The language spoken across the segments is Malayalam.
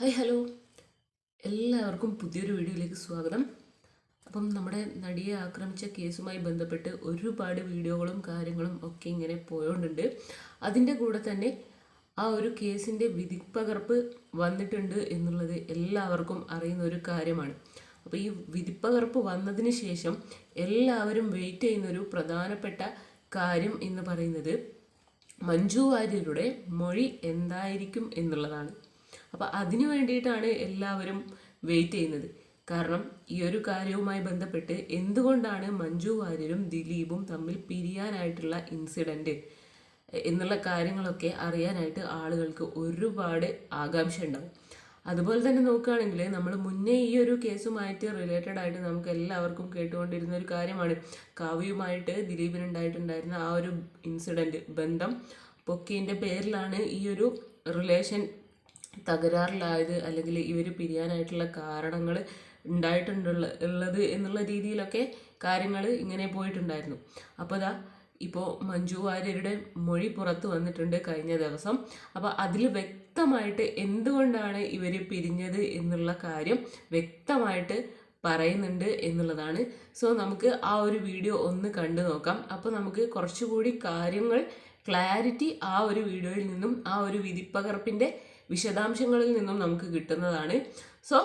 Hi hello. എല്ലാവർക്കും പുതിയൊരു വീഡിയോയിലേക്ക് സ്വാഗതം. അപ്പം നമ്മുടെ നടിയെ ആക്രമിച്ച കേസുമായി ബന്ധപ്പെട്ട് ഒരുപാട് വീഡിയോകളും കാര്യങ്ങളും ഒക്കെ ഇങ്ങനെ പോയോണ്ടുണ്ട്. അതിന്റെ കൂടെ തന്നെ ആ ഒരു കേസിന്റെ വിധി വിധിപ്പകർപ്പ് വന്നിട്ടുണ്ട് എന്നുള്ളത് എല്ലാവർക്കും അറിയുന്ന ഒരു കാര്യമാണ്. അപ്പോൾ ഈ വിധിപ്പകർപ്പ് വന്നതിന് ശേഷം എല്ലാവരും വെയിറ്റ് ചെയ്യുന്ന ഒരു പ്രധാനപ്പെട്ട കാര്യം എന്ന് പറയുന്നത് മഞ്ജു വാര്യരുടെ മൊഴി എന്തായിരിക്കും എന്നുള്ളതാണ്. അപ്പോൾ അതിനു വേണ്ടിയിട്ടാണ് എല്ലാവരും വെയിറ്റ് ചെയ്യുന്നത്. കാരണം ഈ ഒരു കാര്യവുമായി ബന്ധപ്പെട്ട് എന്തുകൊണ്ടാണ് മഞ്ജു വാര്യരും ദിലീപും തമ്മിൽ പിരിയാനായിട്ടുള്ള ഇൻസിഡന്റ് എന്നുള്ള കാര്യങ്ങളൊക്കെ അറിയാനായിട്ട് ആളുകൾക്ക് ഒരുപാട് ആകാംക്ഷ ഉണ്ടാവും അതുപോലെ തന്നെ നോക്കുകയാണെങ്കിൽ നമ്മൾ മുന്നേ ഈ ഒരു കേസുമായിട്ട് റിലേറ്റഡ് ആയിട്ട് നമുക്ക് എല്ലാവർക്കും കേട്ടുകൊണ്ടിരുന്ന ഒരു കാര്യമാണ്. കാവ്യയുമായിട്ട് ദിലീപിനുണ്ടായിട്ടുണ്ടായിരുന്ന ആ ഒരു ഇൻസിഡന്റ് ബന്ധം പൊക്കിന്റെ പേരിലാണ് ഈ ഒരു റിലേഷൻ തകരാറിലായത് അല്ലെങ്കിൽ ഇവർ പിരിയാനായിട്ടുള്ള കാരണങ്ങൾ ഉണ്ടായിട്ടുണ്ടുള്ള ഉള്ളത് എന്നുള്ള രീതിയിലൊക്കെ കാര്യങ്ങൾ ഇങ്ങനെ പോയിട്ടുണ്ടായിരുന്നു. അപ്പോൾ ദാ ഇപ്പോൾ മഞ്ജു വാര്യരുടെ മൊഴി പുറത്ത് വന്നിട്ടുണ്ട് കഴിഞ്ഞ ദിവസം. അപ്പോൾ അതിൽ വ്യക്തമായിട്ട് എന്തുകൊണ്ടാണ് ഇവർ പിരിഞ്ഞത് എന്നുള്ള കാര്യം വ്യക്തമായിട്ട് പറയുന്നുണ്ട് എന്നുള്ളതാണ്. സോ നമുക്ക് ആ ഒരു വീഡിയോ ഒന്ന് കണ്ടു നോക്കാം. അപ്പോൾ നമുക്ക് കുറച്ചുകൂടി കാര്യങ്ങൾ ക്ലാരിറ്റി ആ ഒരു വീഡിയോയിൽ നിന്നും ആ ഒരു വിധിപ്പകർപ്പിന്റെ വിശദാംശങ്ങളിൽ നിന്നും നമുക്ക് കിട്ടുന്നതാണ്. സോ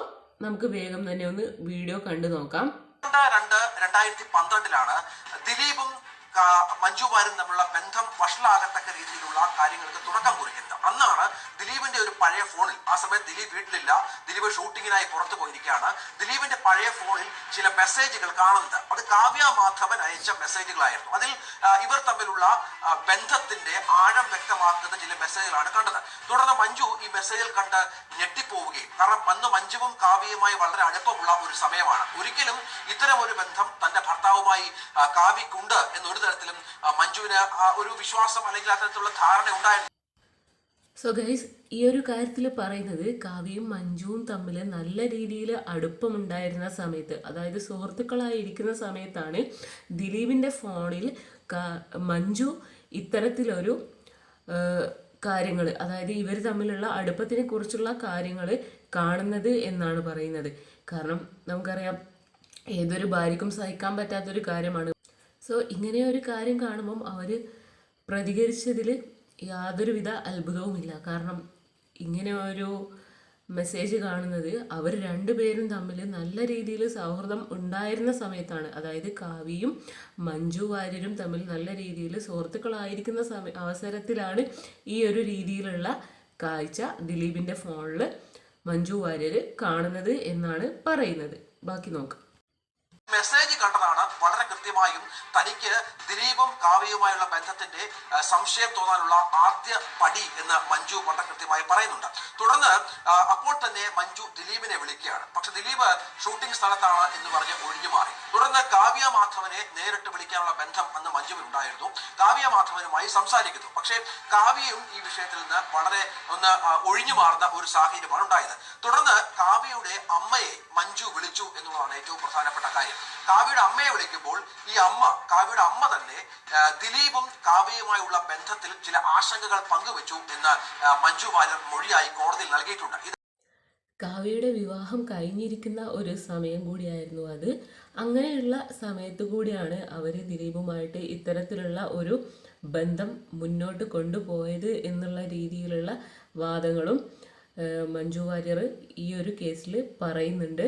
നമുക്ക് വേഗം തന്നെ ഒന്ന് വീഡിയോ കണ്ടു നോക്കാം. രണ്ട് രണ്ട് രണ്ടായിരത്തി പന്ത്രണ്ടിലാണ് ദിലീപും കാ- മഞ്ജു വാര്യരും തമ്മിലുള്ള ബന്ധം വഷളാകത്തക്ക രീതിയിലുള്ള കാര്യങ്ങൾക്ക് തുടക്കം കുറിക്കുന്നത്. അന്നാണ് ദിലീപിന്റെ ഒരു പഴയ ഫോണിൽ ആ സമയത്ത് ദിലീപ് വീട്ടിലില്ല ദിലീപ് ഷൂട്ടിങ്ങിനായി പുറത്തു പോയിരിക്കുകയാണ്. ദിലീപിന്റെ പഴയ ഫോണിൽ ചില മെസ്സേജുകൾ കാണുന്നത്. അത് കാവ്യ മാധവൻ അയച്ച മെസ്സേജുകളായിരുന്നു. അതിൽ ഇവർ തമ്മിലുള്ള ബന്ധത്തിന്റെ ആഴം വ്യക്തമാക്കുന്ന ചില മെസ്സേജുകളാണ് കണ്ടത്. തുടർന്ന് മഞ്ജു ഈ മെസ്സേജിൽ കണ്ട് ഞെട്ടിപ്പോവുകയും. കാരണം അന്ന് മഞ്ജുവും കാവ്യയുമായി വളരെ അടുപ്പമുള്ള ഒരു സമയമാണ്. ഒരിക്കലും ഇത്തരം ഒരു ബന്ധം തന്റെ ഭർത്താവുമായി കാവ്യക്കുണ്ട് എന്ന് ഒരു തരത്തിലും മഞ്ജുവിന് ഒരു വിശ്വാസം അല്ലെങ്കിൽ അത്തരത്തിലുള്ള ധാരണ ഉണ്ടായിരുന്നു. സോ ഗൈസ് ഈ ഒരു കാര്യത്തിൽ പറയുന്നത് കാവ്യയും മഞ്ജുവും തമ്മിൽ നല്ല രീതിയിൽ അടുപ്പമുണ്ടായിരുന്ന സമയത്ത് അതായത് സുഹൃത്തുക്കളായിരിക്കുന്ന സമയത്താണ് ദിലീപിന്റെ ഫോണിൽ മഞ്ജു ഇത്തരത്തിലൊരു കാര്യങ്ങൾ അതായത് ഇവർ തമ്മിലുള്ള അടുപ്പത്തിനെ കുറിച്ചുള്ള കാര്യങ്ങൾ കാണുന്നത് എന്നാണ് പറയുന്നത്. കാരണം നമുക്കറിയാം ഏതൊരു ഭാര്യക്കും സഹിക്കാൻ പറ്റാത്തൊരു കാര്യമാണ് സോ ഇങ്ങനെ ഒരു കാര്യം കാണുമ്പം അവർ പ്രതികരിച്ചതിൽ യാതൊരുവിധ അത്ഭുതവുമില്ല. കാരണം ഇങ്ങനെ ഒരു മെസ്സേജ് കാണുന്നത് അവർ രണ്ടുപേരും തമ്മിൽ നല്ല രീതിയിൽ സൗഹൃദം ഉണ്ടായിരുന്ന സമയത്താണ്. അതായത് കാവ്യയും മഞ്ജു വാര്യരും തമ്മിൽ നല്ല രീതിയിൽ സുഹൃത്തുക്കളായിരിക്കുന്ന സമയ അവസരത്തിലാണ് ഈ ഒരു രീതിയിലുള്ള കാഴ്ച ദിലീപിന്റെ ഫോണിൽ മഞ്ജു വാര്യർ കാണുന്നത് എന്നാണ് പറയുന്നത്. ബാക്കി നോക്കാം. മെസ്സേജ് കണ്ടതാണ് വളരെ കൃത്യമായും തനിക്ക് ദിലീപും കാവ്യയുമായുള്ള ബന്ധത്തിന്റെ സംശയം തോന്നാനുള്ള ആദ്യ പടി എന്ന് മഞ്ജു വളരെ കൃത്യമായി പറയുന്നുണ്ട്. തുടർന്ന് അപ്പോൾ തന്നെ മഞ്ജു ദിലീപിനെ വിളിക്കുകയാണ്. പക്ഷെ ദിലീപ് ഷൂട്ടിംഗ് സ്ഥലത്താണ് എന്ന് പറഞ്ഞ് ഒഴിഞ്ഞു മാറി. തുടർന്ന് കാവ്യ മാധവനെ നേരിട്ട് വിളിക്കാനുള്ള ബന്ധം അന്ന് മഞ്ജുവിനുണ്ടായിരുന്നു കാവ്യ മാധവനുമായി സംസാരിക്കുന്നു. പക്ഷേ കാവ്യയും ഈ വിഷയത്തിൽ നിന്ന് വളരെ ഒന്ന് ഒഴിഞ്ഞു മാറുന്ന ഒരു സാഹചര്യമാണ് ഉണ്ടായത്. തുടർന്ന് കാവ്യയുടെ അമ്മയെ മഞ്ജു വിളിച്ചു എന്നുള്ളതാണ് ഏറ്റവും പ്രധാനപ്പെട്ട കാര്യം. കാവ്യയുടെ അമ്മയെ വിളിക്കുമ്പോൾ ഈ അമ്മ കാവ്യയുടെ അമ്മ തന്നെ ദിലീപും കാവ്യയുമായുള്ള ബന്ധത്തിൽ ചില ആശങ്കകൾ പങ്കുവച്ചു എന്ന് മഞ്ജു വാര്യർ മൊഴിയായി കോടതിയിൽ നൽകിയിട്ടുണ്ട്. കാവ്യയുടെ വിവാഹം കഴിഞ്ഞിരിക്കുന്ന ഒരു സമയം കൂടിയായിരുന്നു അത്. അങ്ങനെയുള്ള സമയത്ത് കൂടിയാണ് അവർ ദിലീപുമായിട്ട് ഇത്തരത്തിലുള്ള ഒരു ബന്ധം മുന്നോട്ട് കൊണ്ടുപോയത് എന്നുള്ള രീതിയിലുള്ള വാദങ്ങളും മഞ്ജു വാര്യർ ഈ ഒരു കേസിൽ പറയുന്നുണ്ട്.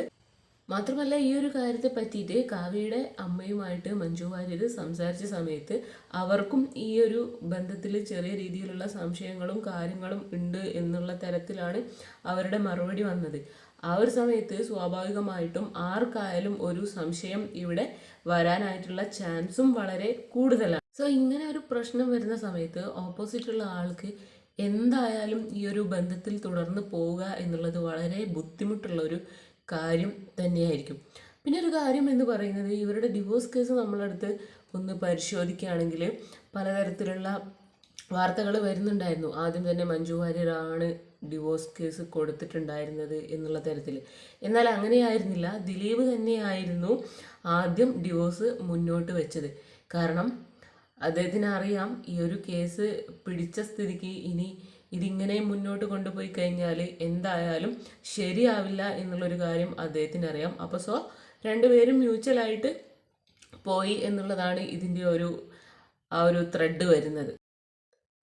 മാത്രമല്ല ഈ ഒരു കാര്യത്തെ പറ്റിയിട്ട് കാവ്യയുടെ അമ്മയുമായിട്ട് മഞ്ജു വാര്യർ സംസാരിച്ച സമയത്ത് അവർക്കും ഈ ഒരു ബന്ധത്തിൽ ചെറിയ രീതിയിലുള്ള സംശയങ്ങളും കാര്യങ്ങളും ഉണ്ട് എന്നുള്ള തരത്തിലാണ് അവരുടെ മറുപടി വന്നത്. ആ ഒരു സമയത്ത് സ്വാഭാവികമായിട്ടും ആർക്കായാലും ഒരു സംശയം ഇവിടെ വരാനായിട്ടുള്ള ചാൻസും വളരെ കൂടുതലാണ്. സോ ഇങ്ങനെ ഒരു പ്രശ്നം വരുന്ന സമയത്ത് ഓപ്പോസിറ്റുള്ള ആൾക്ക് എന്തായാലും ഈ ഒരു ബന്ധത്തിൽ തുടർന്ന് പോവുക എന്നുള്ളത് വളരെ ബുദ്ധിമുട്ടുള്ള ഒരു കാര്യം തന്നെയായിരിക്കും. പിന്നെ ഒരു കാര്യം എന്ന് പറയുന്നത് ഇവരുടെ ഡിവോഴ്സ് കേസ് നമ്മളടുത്ത് ഒന്ന് പരിശോധിക്കുകയാണെങ്കിൽ പലതരത്തിലുള്ള വാർത്തകൾ വരുന്നുണ്ടായിരുന്നു. ആദ്യം തന്നെ മഞ്ജു വാര്യരാണ് ഡിവോഴ്സ് കേസ് കൊടുത്തിട്ടുണ്ടായിരുന്നത് എന്നുള്ള തരത്തിൽ. എന്നാൽ അങ്ങനെയായിരുന്നില്ല. ദിലീപ് തന്നെയായിരുന്നു ആദ്യം ഡിവോഴ്സ് മുന്നോട്ട് വെച്ചത്. കാരണം അദ്ദേഹത്തിന് അറിയാം ഈ ഒരു കേസ് പിടിച്ച സ്ഥിതിക്ക് ഇനി ഇതിങ്ങനെ മുന്നോട്ട് കൊണ്ടുപോയി കഴിഞ്ഞാൽ എന്തായാലും ശരിയാവില്ല എന്നുള്ളൊരു കാര്യം അദ്ദേഹത്തിന് അറിയാം അപ്പോൾ സോ രണ്ടുപേരും മ്യൂച്വലായിട്ട് പോയി എന്നുള്ളതാണ് ഇതിന്റെ ഒരു ആ ഒരു ത്രെഡ് വരുന്നത്.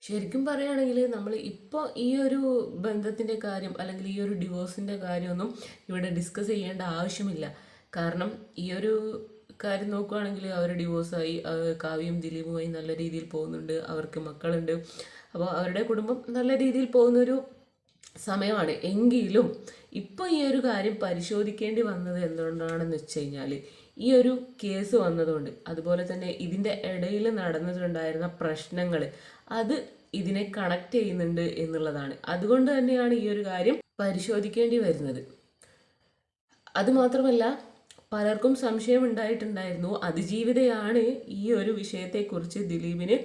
ശരിക്കും പറയുകയാണെങ്കിൽ നമ്മൾ ഇപ്പോൾ ഈ ഒരു ബന്ധത്തിന്റെ കാര്യം അല്ലെങ്കിൽ ഈ ഒരു ഡിവോഴ്സിന്റെ കാര്യമൊന്നും ഇവിടെ ഡിസ്കസ് ചെയ്യേണ്ട ആവശ്യമില്ല. കാരണം ഈ ഒരു കാര്യം നോക്കുകയാണെങ്കിൽ അവർ ഡിവോഴ്സായി കാവ്യം ദിലീപുമായി നല്ല രീതിയിൽ പോകുന്നുണ്ട് അവർക്ക് മക്കളുണ്ട്. അപ്പോൾ അവരുടെ കുടുംബം നല്ല രീതിയിൽ പോകുന്നൊരു സമയമാണ്. എങ്കിലും ഇപ്പോൾ ഈ ഒരു കാര്യം പരിശോധിക്കേണ്ടി വന്നത് എന്തുകൊണ്ടാണെന്ന് വെച്ച് കഴിഞ്ഞാൽ ഈ ഒരു കേസ് വന്നതുകൊണ്ട് അതുപോലെ തന്നെ ഇതിന്റെ ഇടയിൽ നടന്നിട്ടുണ്ടായിരുന്ന പ്രശ്നങ്ങൾ അത് ഇതിനെ കണക്ട് ചെയ്യുന്നുണ്ട് എന്നുള്ളതാണ്. അതുകൊണ്ട് തന്നെയാണ് ഈ ഒരു കാര്യം പരിശോധിക്കേണ്ടി വരുന്നത്. അതുമാത്രമല്ല പലർക്കും സംശയം ഉണ്ടായിട്ടുണ്ടായിരുന്നു അതിജീവിതയാണ് ഈ ഒരു വിഷയത്തെക്കുറിച്ച് ദിലീപിന്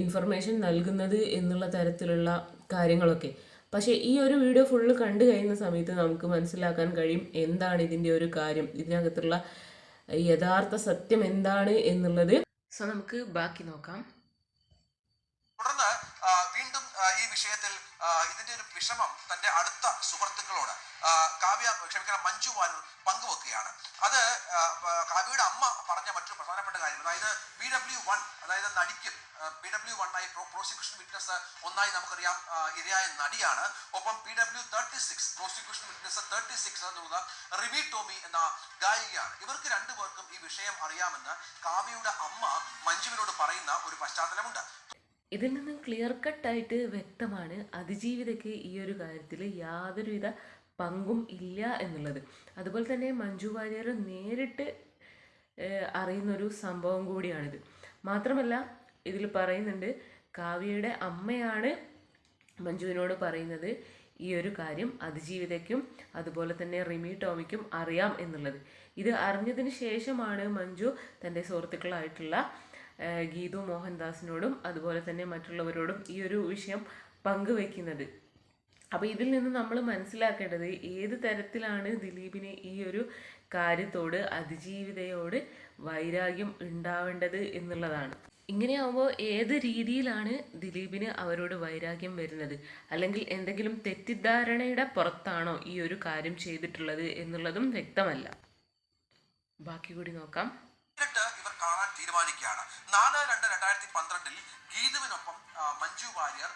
ഇൻഫർമേഷൻ നൽകുന്നത് എന്നുള്ള തരത്തിലുള്ള കാര്യങ്ങളൊക്കെ. പക്ഷേ ഈ ഒരു വീഡിയോ ഫുള്ള് കണ്ടു കഴിയുന്ന സമയത്ത് നമുക്ക് മനസ്സിലാക്കാൻ കഴിയും എന്താണ് ഇതിന്റെ ഒരു കാര്യം. ഇതിനകത്തുള്ള യഥാർത്ഥ സത്യം എന്താണ് എന്നുള്ളത്. സോ നമുക്ക് ബാക്കി നോക്കാം തുടർന്ന് ആ, വീണ്ടും ആ, ഈ വിഷയത്തിൽ ഇതിന്റെ ഒരു വിഷമം തന്റെ അടുത്ത സുഹൃത്തുക്കളോട് കാവ്യ ക്ഷമിക്കണം മഞ്ജു വാര്യർ പങ്കുവെക്കുകയാണ്. അത് കാവ്യയുടെ അമ്മ പറഞ്ഞ മറ്റൊരു പ്രധാനപ്പെട്ട കാര്യം. അതായത് പി ഡബ്ല്യു വൺ അതായത് നടിക്കും പി ഡബ്ല്യു വൺ ആയി പ്രോസിക്യൂഷൻ വിറ്റ്നസ് ഒന്നായി നമുക്കറിയാം ഇരയായ നടിയാണ്. ഒപ്പം P W thirty six prosecution witness thirty six എന്നുള്ളത് റിമി ടോമി എന്ന ഗായികയാണ്. ഇവർക്ക് രണ്ടുപേർക്കും ഈ വിഷയം അറിയാമെന്ന് കാവ്യയുടെ അമ്മ മഞ്ജുവിനോട് പറയുന്ന ഒരു പശ്ചാത്തലമുണ്ട്. ഇതിൽ നിന്നും ക്ലിയർ കട്ടായിട്ട് വ്യക്തമാണ് അതിജീവിതയ്ക്ക് ഈ ഒരു കാര്യത്തിൽ യാതൊരുവിധ പങ്കും ഇല്ല എന്നുള്ളത്. അതുപോലെ തന്നെ മഞ്ജു വാര്യർ നേരിട്ട് അറിയുന്നൊരു സംഭവം കൂടിയാണിത്. മാത്രമല്ല ഇതിൽ പറയുന്നുണ്ട് കാവ്യയുടെ അമ്മയാണ് മഞ്ജുവിനോട് പറയുന്നത് ഈ ഒരു കാര്യം അതിജീവിതയ്ക്കും അതുപോലെ തന്നെ റിമി ടോമിക്കും അറിയാം എന്നുള്ളത്. ഇത് അറിഞ്ഞതിന് ശേഷമാണ് മഞ്ജു തന്റെ സുഹൃത്തുക്കളായിട്ടുള്ള ഗീതു മോഹൻദാസിനോടും അതുപോലെ തന്നെ മറ്റുള്ളവരോടും ഈ ഒരു വിഷയം പങ്കുവെക്കുന്നത്. അപ്പോൾ ഇതിൽ നിന്ന് നമ്മൾ മനസ്സിലാക്കേണ്ടത് ഏത് തരത്തിലാണ് ദിലീപിന് ഈ ഒരു കാര്യത്തോട് അതിജീവിതയോട് വൈരാഗ്യം ഉണ്ടാവേണ്ടത് എന്നുള്ളതാണ്. ഇങ്ങനെയാവുമ്പോൾ ഏത് രീതിയിലാണ് ദിലീപിന് അവരോട് വൈരാഗ്യം വരുന്നത്? അല്ലെങ്കിൽ എന്തെങ്കിലും തെറ്റിദ്ധാരണയുടെ പുറത്താണോ ഈ ഒരു കാര്യം ചെയ്തിട്ടുള്ളത് എന്നുള്ളതും വ്യക്തമല്ല. ബാക്കി കൂടി നോക്കാം. happen മഞ്ജു വാര്യർ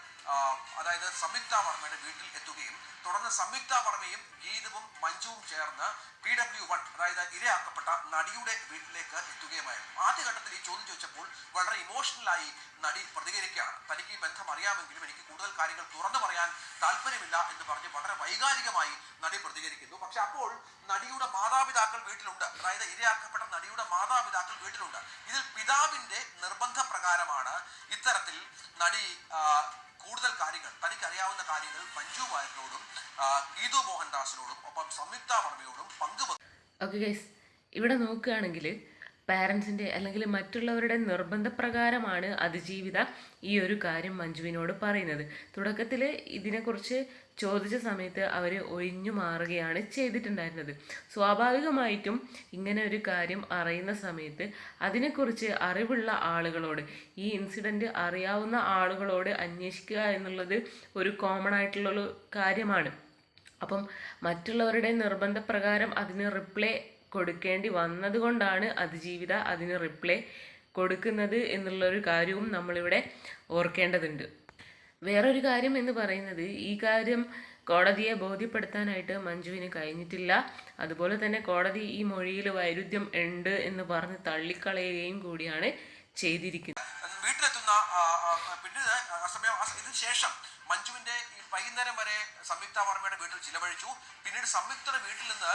അതായത് സംയുക്ത വർമ്മയുടെ വീട്ടിൽ എത്തുകയും തുടർന്ന് സംയുക്ത വർമ്മയും ഗീതുവും മഞ്ജുവും ചേർന്ന് പി ഡബ്ല്യു വൺ അതായത് ഇരയാക്കപ്പെട്ട നടിയുടെ വീട്ടിലേക്ക് എത്തുകയുമായിരുന്നു. ആദ്യഘട്ടത്തിൽ ഈ ചോദ്യം ചോദിച്ചപ്പോൾ വളരെ ഇമോഷണലായി നടി പ്രതികരിക്കുകയാണ്. തനിക്ക് ഈ ബന്ധം അറിയാമെങ്കിലും എനിക്ക് കൂടുതൽ കാര്യങ്ങൾ തുറന്നു പറയാൻ താല്പര്യമില്ല എന്ന് പറഞ്ഞ് വളരെ വൈകാരികമായി നടി പ്രതികരിക്കുന്നു. പക്ഷെ അപ്പോൾ നടിയുടെ മാതാപിതാക്കൾ വീട്ടിലുണ്ട്. അതായത് ഇരയാക്കപ്പെട്ട നടിയുടെ മാതാപിതാക്കൾ വീട്ടിലുണ്ട്. ഇതിൽ പിതാവിന്റെ നിർബന്ധ പ്രകാരമാണ് ഇത്തരത്തിൽ നടി ആ, കൂടുതൽ കാര്യങ്ങൾ തനിക്ക് അറിയാവുന്ന കാര്യങ്ങൾ മഞ്ജു വാര്യരോടും ഗീതു മോഹൻദാസിനോടും ഒപ്പം സംയുക്ത വർമ്മയോടും പങ്കുവെക്കും ഇവിടെ നോക്കുകയാണെങ്കിൽ പാരൻസിന്റെ അല്ലെങ്കിൽ മറ്റുള്ളവരുടെ നിർബന്ധപ്രകാരമാണ് അതിജീവിത ഈ ഒരു കാര്യം മഞ്ജുവിനോട് പറയുന്നത്. തുടക്കത്തിൽ ഇതിനെക്കുറിച്ച് ചോദിച്ച സമയത്ത് അവർ ഒഴിഞ്ഞു മാറുകയാണ് ചെയ്തിട്ടുണ്ടായിരുന്നത്. സ്വാഭാവികമായിട്ടും ഇങ്ങനെ ഒരു കാര്യം അറിയുന്ന സമയത്ത് അതിനെക്കുറിച്ച് അറിവുള്ള ആളുകളോട് ഈ ഇൻസിഡന്റ് അറിയാവുന്ന ആളുകളോട് അന്വേഷിക്കുക എന്നുള്ളത് ഒരു കോമൺ ആയിട്ടുള്ളൊരു കാര്യമാണ്. അപ്പം മറ്റുള്ളവരുടെ നിർബന്ധപ്രകാരം അതിന് റിപ്ലൈ കൊടുക്കേണ്ടി വന്നതുകൊണ്ടാണ് അതിജീവിത അതിന് റിപ്ലൈ കൊടുക്കുന്നത് എന്നുള്ളൊരു കാര്യവും നമ്മളിവിടെ ഓർക്കേണ്ടതുണ്ട്. വേറൊരു കാര്യം എന്ന് പറയുന്നത് ഈ കാര്യം കോടതിയെ ബോധ്യപ്പെടുത്താനായിട്ട് മഞ്ജുവിന് കഴിഞ്ഞിട്ടില്ല. അതുപോലെ തന്നെ കോടതി ഈ മൊഴിയിൽ വൈരുദ്ധ്യം ഉണ്ട് എന്ന് പറഞ്ഞ് തള്ളിക്കളയുകയും കൂടിയാണ് ചെയ്തിരിക്കുന്നത്. വീട്ടിലെത്തുന്ന പിന്നീട് ശേഷം മഞ്ജുവിന്റെ വൈകുന്നേരം വരെ സംയുക്ത വർമ്മയുടെ വീട്ടിൽ ചിലവഴിച്ചു. പിന്നീട് സംയുക്തയുടെ വീട്ടിൽ നിന്ന്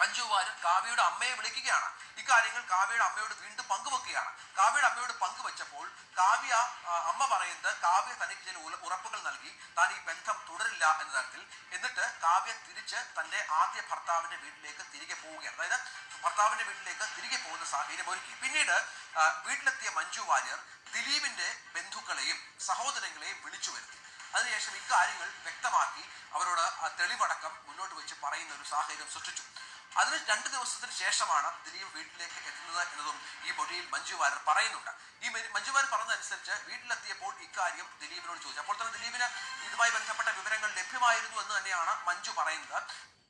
മഞ്ജു വാര്യർ കാവ്യയുടെ അമ്മയെ വിളിക്കുകയാണ്. ഇക്കാര്യങ്ങൾ കാവ്യയുടെ അമ്മയോട് വീണ്ടും പങ്കുവെക്കുകയാണ്. കാവ്യയുടെ അമ്മയോട് പങ്കുവെച്ചപ്പോൾ കാവ്യ അമ്മ പറയുന്നത് കാവ്യ തനിക്ക് ചില ഉറപ്പുകൾ നൽകി. താൻ ഈ ബന്ധം തുടരില്ല എന്ന തരത്തിൽ. എന്നിട്ട് കാവ്യ തിരിച്ച് തന്റെ ആദ്യ ഭർത്താവിന്റെ വീട്ടിലേക്ക് തിരികെ പോവുകയാണ്. അതായത് ഭർത്താവിന്റെ വീട്ടിലേക്ക് തിരികെ പോകുന്ന സാഹചര്യം ഒരുക്കി. പിന്നീട് വീട്ടിലെത്തിയ മഞ്ജു വാര്യർ ദിലീപിന്റെ ബന്ധുക്കളെയും സഹോദരങ്ങളെയും വിളിച്ചു വരുത്തി. അതിനുശേഷം ഇക്കാര്യങ്ങൾ വ്യക്തമാക്കി. അവരോട് തെളിവടക്കം മുന്നോട്ട് വെച്ച് പറയുന്ന ഒരു സാഹചര്യം സൃഷ്ടിച്ചു. അതിന് രണ്ട് ദിവസത്തിന് ശേഷമാണ് ദിലീപ് വീട്ടിലേക്ക് എത്തുന്നത് എന്നതും ഈ മൊഴിയിൽ മഞ്ജു വാര്യർ പറയുന്നുണ്ട്. ഈ മഞ്ജു വാര്യർ പറഞ്ഞതനുസരിച്ച് വീട്ടിലെത്തിയപ്പോൾ ഇക്കാര്യം ദിലീപിനോട് ചോദിച്ചു. അപ്പോൾ തന്നെ ദിലീപിന് ഇതുമായി ബന്ധപ്പെട്ട വിവരങ്ങൾ ലഭ്യമായിരുന്നു എന്ന് തന്നെയാണ് മഞ്ജു പറയുന്നത്.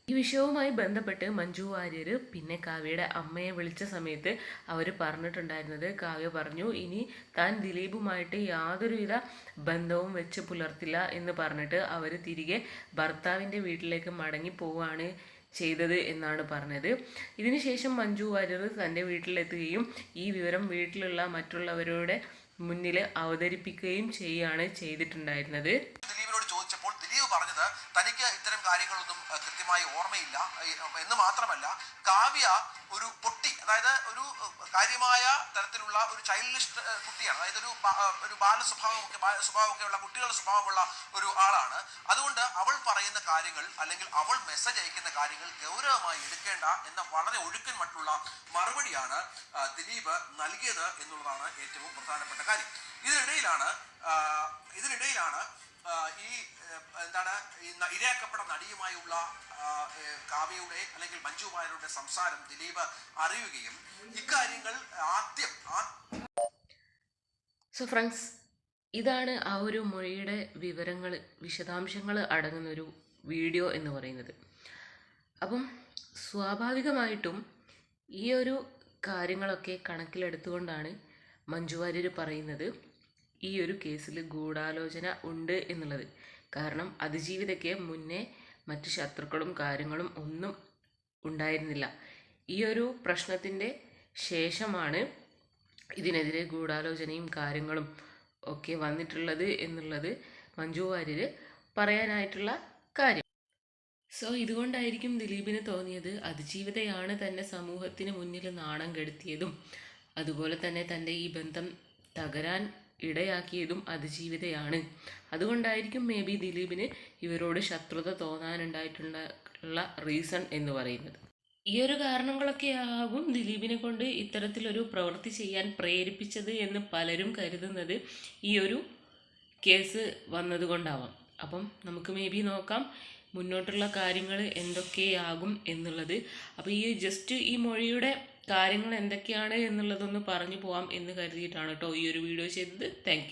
ഈ വിഷയവുമായി ബന്ധപ്പെട്ട് മഞ്ജു വാര്യർ പിന്നെ കാവ്യയുടെ അമ്മയെ വിളിച്ച സമയത്ത് അവർ പറഞ്ഞിട്ടുണ്ടായിരുന്നത് കാവ്യ പറഞ്ഞു ഇനി താൻ ദിലീപുമായിട്ട് യാതൊരുവിധ ബന്ധവും വെച്ച് പുലർത്തില്ല എന്ന് പറഞ്ഞിട്ട് അവർ തിരികെ ഭർത്താവിന്റെ വീട്ടിലേക്ക് മടങ്ങി പോവുകയാണ് ചെയ്തത് എന്നാണ് പറഞ്ഞത്. ഇതിനുശേഷം മഞ്ജു വാര്യർ തന്റെ വീട്ടിലെത്തുകയും ഈ വിവരം വീട്ടിലുള്ള മറ്റുള്ളവരുടെ മുന്നിൽ അവതരിപ്പിക്കുകയും ചെയ്യുകയാണ് ചെയ്തിട്ടുണ്ടായിരുന്നത്. തനിക്ക് ഇത്തരം കാര്യങ്ങളൊന്നും കൃത്യമായി ഓർമ്മയില്ല. എന്ന് മാത്രമല്ല കാവ്യ ഒരു പൊട്ടി അതായത് ഒരു കാര്യമായ തരത്തിലുള്ള ഒരു ചൈൽഡിസ്റ്റ് കുട്ടിയാണ്. അതായത് ഒരു ഒരു ബാല സ്വഭാവമൊക്കെ സ്വഭാവമൊക്കെയുള്ള കുട്ടികളുടെ സ്വഭാവമുള്ള ഒരു ആളാണ്. അതുകൊണ്ട് അവൾ പറയുന്ന കാര്യങ്ങൾ അല്ലെങ്കിൽ അവൾ മെസ്സേജ് അയക്കുന്ന കാര്യങ്ങൾ ഗൗരവമായി എടുക്കേണ്ട എന്ന വളരെ ഒഴുക്കൻ മറ്റുള്ള മറുപടിയാണ് ദിലീപ് നൽകിയത് എന്നുള്ളതാണ് ഏറ്റവും പ്രധാനപ്പെട്ട കാര്യം. ഇതിനിടയിലാണ് ഇതിനിടയിലാണ് ഈ എന്താണ് ഈ ഇരയാക്കപ്പെട്ട നടിയുമായുള്ള കാവ്യയുടെ അല്ലെങ്കിൽ മഞ്ജു വാര്യരുടെ സംസാരം ദിലീപ് അറിയുകയും ഇക്കാര്യങ്ങൾ ആദ്യം സോ ഫ്രണ്ട്സ് ഇതാണ് ആ ഒരു മൊഴിയുടെ വിവരങ്ങൾ വിശദാംശങ്ങൾ അടങ്ങുന്ന ഒരു വീഡിയോ എന്ന് പറയുന്നത്. അപ്പം സ്വാഭാവികമായിട്ടും ഈ ഒരു കാര്യങ്ങളൊക്കെ കണക്കിലെടുത്തുകൊണ്ടാണ് മഞ്ജു വാര്യർ പറയുന്നത്. ഈ ഒരു കേസിൽ ഗൂഢാലോചന ഉണ്ട് എന്നുള്ളത്. കാരണം അതിജീവിതയ്ക്ക് മുന്നേ മറ്റ് ശത്രുക്കളും കാര്യങ്ങളും ഒന്നും ഉണ്ടായിരുന്നില്ല. ഈ ഒരു പ്രശ്നത്തിന്റെ ശേഷമാണ് ഇതിനെതിരെ ഗൂഢാലോചനയും കാര്യങ്ങളും ഒക്കെ വന്നിട്ടുള്ളത് എന്നുള്ളത് മഞ്ജു വാര്യർ പറയാനായിട്ടുള്ള കാര്യം. സോ ഇതുകൊണ്ടായിരിക്കും ദിലീപിന് തോന്നിയത് അതിജീവിതയാണ് തന്നെ സമൂഹത്തിന് മുന്നിൽ നാണം കെടുത്തിയതും അതുപോലെ തന്നെ തന്റെ ഈ ബന്ധം തകരാൻ ഇടയാക്കിയതും അതിജീവിതയാണ്. അതുകൊണ്ടായിരിക്കും മേ ബി ദിലീപിന് ഇവരോട് ശത്രുത തോന്നാനുണ്ടായിട്ടുള്ള റീസൺ എന്ന് പറയുന്നത്. ഈ ഒരു കാരണങ്ങളൊക്കെ ആകും ദിലീപിനെ കൊണ്ട് ഇത്തരത്തിലൊരു പ്രവൃത്തി ചെയ്യാൻ പ്രേരിപ്പിച്ചത് എന്ന് പലരും കരുതുന്നത് ഈ ഒരു കേസ് വന്നതുകൊണ്ടാവാം. അപ്പം നമുക്ക് മേ ബി നോക്കാം മുന്നോട്ടുള്ള കാര്യങ്ങൾ എന്തൊക്കെയാകും എന്നുള്ളത്. അപ്പോൾ ഈ ജസ്റ്റ് ഈ മൊഴിയുടെ കാര്യങ്ങൾ എന്തൊക്കെയാണ് എന്നുള്ളതൊന്ന് പറഞ്ഞു പോവാം എന്ന് കരുതിയിട്ടാണ് കേട്ടോ ഈ ഒരു വീഡിയോ ചെയ്തത്. താങ്ക്